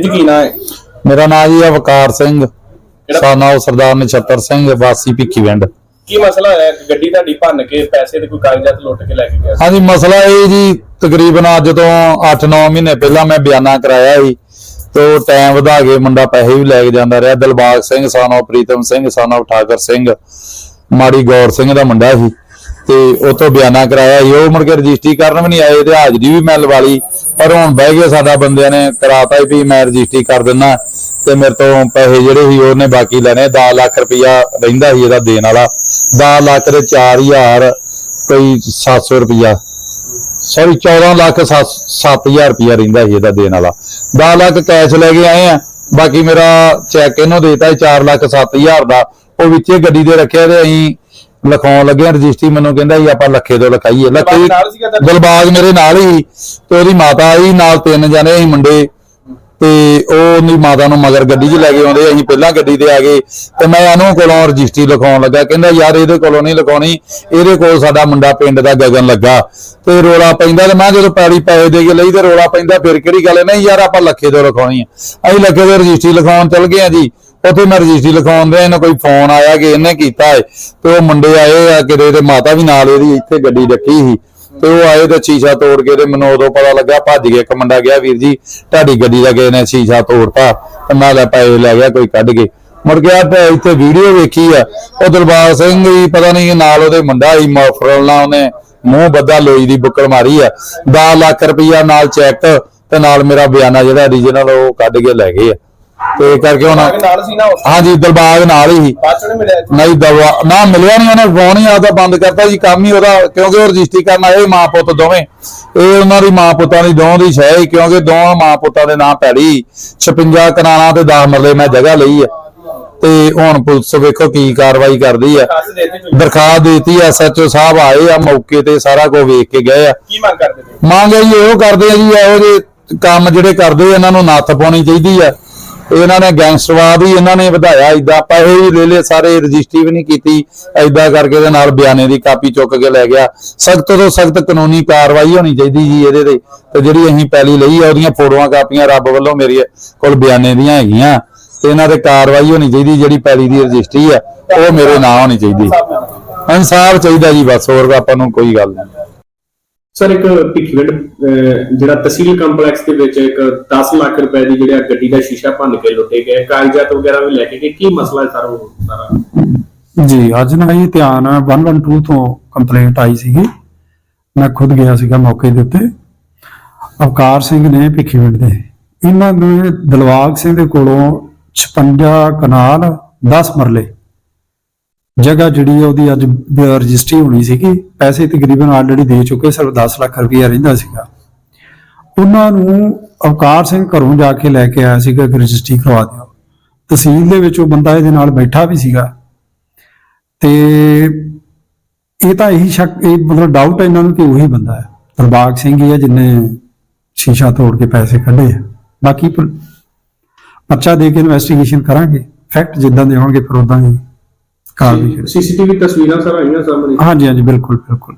ਜੀ ਕੀ ਨਾਂ ਹੈ? ਮੇਰਾ ਨਾਮ ਜੀ ਅਵਕਾਰ ਸਿੰਘ। ਸਾਨਾ ਸਰਦਾਰ ਨਛੱਤਰ ਸਿੰਘ ਵਾਸੀ ਭਿੱਖੀਵਿੰਡ ਕੀ ਮਸਲਾ ਹੋਇਆ? ਗੱਡੀ ਤੁਹਾਡੀ ਭੰਨ ਕੇ ਪੈਸੇ ਤੇ ਕੋਈ ਕਾਗਜ਼ਾਤ ਲੁੱਟ ਕੇ ਲੈ ਕੇ ਗਿਆ? ਹਾਂਜੀ ਮਸਲਾ ਇਹ ਜੀ ਤਕਰੀਬਨ ਅੱਜ ਤੋਂ 8-9 ਮਹੀਨੇ ਪਹਿਲਾਂ ਮੈਂ ਬਿਆਨਾ ਕਰਾਇਆ ਸੀ। ਤੇ ਟਾਈਮ ਵਧਾ ਕੇ ਮੁੰਡਾ ਪੈਸੇ ਵੀ ਲੈ ਕੇ ਜਾਂਦਾ ਰਿਹਾ। ਦਿਲਬਾਗ ਸਿੰਘ ਸਾਨੋ ਪ੍ਰੀਤਮ ਸਿੰਘ ਸਾਨੋ ਠਾਕਰ ਸਿੰਘ ਮਾੜੀ ਗੌਰ ਸਿੰਘ ਦਾ ਮੁੰਡਾ ਸੀ। ਤੇ ਉਹ ਬਿਆਨਾ ਕਰਾਇਆ ਸੀ। ਉਹ ਮੁੜ ਕੇ ਰਜਿਸਟਰੀ ਕਰਨ ਵੀ ਨਹੀਂ ਆਏ, ਤੇ ਹਾਜ਼ਰੀ ਵੀ ਮੈਂ ਲਵਾ ਲਈ। ਪਰ ਹੁਣ ਬਹਿ ਗਏ ਸਾਡਾ ਬੰਦਿਆਂ ਨੇ, ਕਰਾਤਾ ਵੀ ਮੈਂ ਰਜਿਸਟਰੀ ਕਰ ਦਿੰਦਾ ਤੇ ਮੇਰੇ ਤੋਂ ਪੈਸੇ ਜਿਹੜੇ ਸੀ, ਉਹਨੇ ਬਾਕੀ ਲੈਣੇ। 10 ਲੱਖ ਰੁਪਇਆ ਰਹਿੰਦਾ ਸੀ ਇਹਦਾ ਦੇਣ ਵਾਲਾ। 10 ਲੱਖ ਦੇ 4000 ਕੋਈ 700 ਰੁਪਇਆ। ਸੌਰੀ 14 ਲੱਖ 7000 ਰੁਪਇਆ ਰਹਿੰਦਾ ਸੀ ਇਹਦਾ ਦੇਣ ਵਾਲਾ। 10 ਲੱਖ ਕੈਸ਼ ਲੈ ਕੇ ਆਏ ਆ। ਬਾਕੀ ਮੇਰਾ ਚੈੱਕ ਇਹਨੂੰ ਦੇਤਾ 4 ਲੱਖ 7000 ਦਾ। ਉਹ ਵਿੱਚੇ ਗੱਡੀ ਦੇ ਰੱਖਿਆ ਤੇ ਅਸੀਂ ਲਿਖਾਉਣ ਲੱਗੇ ਰਜਿਸਟਰੀ ਮੈਨੂੰ ਕਹਿੰਦਾ ਜੀ ਆਪਾਂ ਲੱਖੇ ਤੋਂ ਲਿਖਾਈਏ। ਲੱਖੇ ਦਿਲਬਾਗ ਨਾਲ ਸੀਗਾ? ਦਿਲਬਾਗ ਮੇਰੇ ਨਾਲ ਹੀ ਤੇ ਉਹਦੀ ਮਾਤਾ ਆਈ ਨਾਲ ਤਿੰਨ ਜਣੇ ਸੀ ਮੁੰਡੇ। ਤੇ ਉਹ ਉਹਦੀ ਮਾਤਾ ਨੂੰ ਮਗਰ ਗੱਡੀ 'ਚ ਲੈ ਕੇ ਆਉਂਦੇ ਅਸੀਂ ਪਹਿਲਾਂ ਗੱਡੀ ਤੇ ਆ ਗਏ। ਤੇ ਮੈਂ ਇਹਨੂੰ ਕੋਲੋਂ ਰਜਿਸਟਰੀ ਲਿਖਾਉਣ ਲੱਗਾ ਕਹਿੰਦਾ ਯਾਰ ਇਹਦੇ ਕੋਲੋਂ ਨਹੀਂ ਲਿਖਾਉਣੀ ਇਹਦੇ ਕੋਲ ਸਾਡਾ ਮੁੰਡਾ ਪਿੰਡ ਦਾ ਗਗਨ ਲੱਗਾ। ਤੇ ਰੋਲਾ ਪੈਂਦਾ ਤੇ ਮੈਂ ਜਦੋਂ ਪੈੜੀ ਪੈਸੇ ਦੇ ਕੇ ਲਈ ਤੇ ਰੋਲਾ ਪੈਂਦਾ ਫਿਰ ਕਿਹੜੀ ਗੱਲ ਹੈ? ਨਹੀਂ ਯਾਰ ਆਪਾਂ ਲੱਖੇ ਤੋਂ ਲਿਖਾਉਣੀ ਆ। ਅਸੀਂ ਲੱਖੇ ਤੋਂ ਰਜਿਸਟਰੀ ਲਿਖਾਉਣ ਚੱਲ ਗਏ ਆ ਜੀ। ਉੱਥੇ ਮੈਂ ਰਜਿਸਟਰੀ ਲਿਖਾਉਣ ਦੇ ਇਹਨਾਂ ਕੋਈ ਫੋਨ ਆਇਆ ਕਿ ਇਹਨੇ ਕੀਤਾ ਹੈ ਤੇ ਉਹ ਮੁੰਡੇ ਆਏ ਆ ਕਿਤੇ ਤੇ ਮਾਤਾ ਵੀ ਨਾਲ ਇਹਦੀ ਇੱਥੇ ਗੱਡੀ ਰੱਖੀ ਸੀ। ਤੇ ਉਹ ਆਏ ਤੇ ਸ਼ੀਸ਼ਾ ਤੋੜ ਕੇ ਤੇ ਮੈਨੂੰ ਉਦੋਂ ਪਤਾ ਲੱਗਾ, ਭੱਜ ਕੇ ਇੱਕ ਮੁੰਡਾ ਗਿਆ, ਵੀਰ ਜੀ, ਤੁਹਾਡੀ ਗੱਡੀ ਦਾ ਕਿਸੇ ਨੇ ਸ਼ੀਸ਼ਾ ਤੋੜਤਾ, ਤੇ ਮੈਂ ਲੈ ਪੈਸੇ ਲੈ ਗਿਆ, ਕੋਈ ਕੱਢ ਕੇ। ਮੁੜ ਗਿਆ ਤੇ ਇੱਥੇ ਵੀਡੀਓ ਵੇਖੀ ਆ, ਉਹ ਦਰਬਾਰ ਸਿੰਘ ਹੀ ਪਤਾ ਨਹੀਂ ਨਾਲ ਉਹਦੇ ਮੁੰਡਾ ਹੀ ਮਫਰਲ ਉਹਨੇ ਮੂੰਹ ਬੱਦਾ ਲੋਈ ਦੀ ਬੁੱਕਲ ਮਾਰੀ ਆ। 10 ਲੱਖ ਰੁਪਈਆ ਨਾਲ ਚੈੱਕ ਤੇ ਨਾਲ ਮੇਰਾ ਬਿਆਨਾ ਜਿਹੜਾ ਰੀਜਨਲ ਉਹ ਕੱਢ ਕੇ ਲੈ ਗਏ ਆ। ਤੇ ਇਹ ਕਰਕੇ ਹੁਣ ਨਾਲ ਸੀ ਨਾ ਉਸ ਹਾਂਜੀ ਦਿਲਬਾਗ ਨਾਲ ਹੀ ਸੀ। ਬਾਅਦ ਚੋਂ ਨੀ ਮਿਲਿਆ ਇੱਥੇ? ਨਹੀਂ ਦਵਾ ਨਾ ਮਿਲਿਆ ਨਹੀਂ ਉਹਨੇ ਫੋਨ ਹੀ ਆਦਾ ਬੰਦ ਕਰਤਾ ਜੀ ਕੰਮ ਹੀ ਉਹਦਾ ਕਿਉਂਕਿ ਉਹ ਰਜਿਸਟਰੀ ਕਰਨ ਆਏ ਮਾਂ ਪੁੱਤ ਦੋਵੇਂ। ਇਹ ਉਹਨਾਂ ਦੀ ਮਾਂ ਪੁੱਤਾਂ ਦੀ ਦੋਵਾਂ ਦੀ ਸ਼ੈ ਸੀ ਕਿਉਂਕਿ ਦੋਵਾਂ ਮਾਂ ਪੁੱਤਾਂ ਦੇ ਨਾਂ ਪੈੜੀ 56 ਕਨਾਲਾਂ ਤੇ 10 ਮਰਲੇ ਮੈਂ ਜਗ੍ਹਾ ਲਈ ਆ। ਤੇ ਹੁਣ ਪੁਲਿਸ ਵੇਖੋ ਕੀ ਕਾਰਵਾਈ ਕਰਦੀ ਆ। ਖਾਸ ਦੇ ਦਿੱਤੇ ਕੋਈ ਦਰਖਾਸਤ ਦੇਤੀ ਐਸਐਚਓ ਸਾਹਿਬ ਆਏ ਆ ਮੌਕੇ ਤੇ ਸਾਰਾ ਕੁਝ ਵੇਖ ਕੇ ਗਏ ਆ। ਕੀ ਮੰਗ ਕਰਦੇ ਤੁਸੀਂ? ਮੰਗ ਹੈ ਜੀ ਉਹ ਕਰਦੇ ਆ ਜੀ ਇਹੋ ਜਿਹੇ ਕੰਮ ਜਿਹੜੇ ਕਰਦੇ ਇਹਨਾਂ ਨੂੰ ਨੱਥ ਪਾਉਣੀ ਚਾਹੀਦੀ ਆ। ਇਹਨਾਂ ਨੇ ਗੈਂਗਸਟਰਵਾਦ ਹੀ ਇਹਨਾਂ ਨੇ ਵਧਾਇਆ ਇਦਾਂ ਪੈਸੇ ਵੀ ਲੈ ਲਏ ਸਾਰੇ ਰਜਿਸਟਰੀ ਵੀ ਨਹੀਂ ਕੀਤੀ ਐਦਾਂ ਕਰਕੇ ਇਹਦੇ ਨਾਲ ਬਿਆਨੇ ਦੀ ਕਾਪੀ ਚੁੱਕ ਕੇ ਲੈ ਗਿਆ। ਸਖਤ ਤੋਂ ਸਖਤ ਕਾਨੂੰਨੀ ਕਾਰਵਾਈ ਹੋਣੀ ਚਾਹੀਦੀ ਜੀ ਇਹਦੇ ਤੇ ਤੇ ਜਿਹੜੀ ਅਸੀਂ ਪੈਲੀ ਲਈ ਆ, ਉਹਦੀਆਂ ਫੋਟੋਆਂ ਕਾਪੀਆਂ ਰੱਬ ਵੱਲੋਂ ਮੇਰੇ ਕੋਲ ਬਿਆਨੇ ਦੀਆਂ ਹੈਗੀਆਂ। ਤੇ ਇਹਨਾਂ ਤੇ ਕਾਰਵਾਈ ਹੋਣੀ ਚਾਹੀਦੀ, ਜਿਹੜੀ ਪੈਲੀ ਦੀ ਰਜਿਸਟਰੀ ਆ, ਉਹ ਮੇਰੇ ਨਾਂ ਹੋਣੀ ਚਾਹੀਦੀ। ਇਨਸਾਫ ਚਾਹੀਦਾ ਜੀ, ਬਸ, ਹੋਰ ਆਪਾਂ ਨੂੰ ਕੋਈ ਗੱਲ ਨਹੀਂ। ਸਰ, ਇੱਕ ਭਿੱਖੀਵਿੰਡ ਜਿਹੜਾ ਤਹਿਸੀਲ ਕੰਪਲੈਕਸ ਦੇ ਵਿੱਚ ਇੱਕ 10 ਲੱਖ ਰੁਪਏ ਦੀ ਜਿਹੜਾ ਗੱਡੀ ਦਾ ਸ਼ੀਸ਼ਾ ਭੰਨ ਕੇ ਲੁੱਟੇ ਗਏ। ਕਾਗਜ਼ਾਤ ਵਗੈਰਾ ਵੀ ਲੈ ਕੇ ਗਏ। ਕੀ ਮਸਲਾ ਹੈ ਸਰ ਉਹ ਸਾਰਾ? ਜੀ, ਅੱਜ ਨਾ ਇਹ ਧਿਆਨ 112 ਤੋਂ ਕੰਪਲੇਂਟ ਆਈ ਸੀਗੀ। ਮੈਂ ਖੁਦ ਗਿਆ ਸੀਗਾ ਮੌਕੇ ਦੇ ਉੱਤੇ। ਅਵਕਾਰ ਸਿੰਘ ਨੇ ਭਿੱਖੀਵਿੰਡ ਦੇ। ਇਹਨਾਂ ਨੇ ਦਲਵਾਗ ਸਿੰਘ ਦੇ ਕੋਲੋਂ 56 ਕਨਾਲ 10 ਮਰਲੇ ਜਗ੍ਹਾ ਜਿਹੜੀ ਆ ਉਹਦੀ ਅੱਜ ਰਜਿਸਟਰੀ ਹੋਣੀ ਸੀਗੀ, ਪੈਸੇ ਤਕਰੀਬਨ ਆਲਰੇਡੀ ਦੇ ਚੁੱਕੇ ਸਿਰਫ 10 ਲੱਖ ਰੁਪਇਆ ਰਹਿੰਦਾ ਸੀਗਾ। ਉਹਨਾਂ ਨੂੰ ਅਵਕਾਰ ਸਿੰਘ ਘਰੋਂ ਜਾ ਕੇ ਲੈ ਕੇ ਆਇਆ ਸੀਗਾ ਕਿ ਰਜਿਸਟਰੀ ਕਰਵਾ ਦਿਓ। ਤਹਿਸੀਲ ਦੇ ਵਿੱਚ ਉਹ ਬੰਦਾ ਇਹਦੇ ਨਾਲ ਬੈਠਾ ਵੀ ਸੀਗਾ। ਤੇ ਇਹ ਤਾਂ ਇਹੀ ਸ਼ੱਕ, ਇਹ ਮਤਲਬ ਡਾਊਟ ਇਹਨਾਂ ਨੂੰ ਕਿ ਉਹੀ ਬੰਦਾ ਹੈ। ਦਰਬਾਗ ਸਿੰਘ ਹੀ ਹੈ ਜਿਨੇ ਸ਼ੀਸ਼ਾ ਤੋੜ ਕੇ ਪੈਸੇ ਕੱਢੇ ਆ। ਬਾਕੀ ਪਰਚਾ ਦੇ ਕੇ ਇਨਵੈਸਟੀਗੇਸ਼ਨ ਕਰਾਂਗੇ। ਫੈਕਟ ਜਿੱਦਾਂ ਦੇ ਹੋਣਗੇ, ਫਿਰ ਉਦਾਂ ਹੀ ਕਾਰਵਾਈ ਸੀਸੀਟੀਵੀ ਤਸਵੀਰਾਂ ਸਰ ਆਈਆਂ ਸਾਹਮਣੇ? ਹਾਂਜੀ ਹਾਂਜੀ ਬਿਲਕੁਲ ਬਿਲਕੁਲ।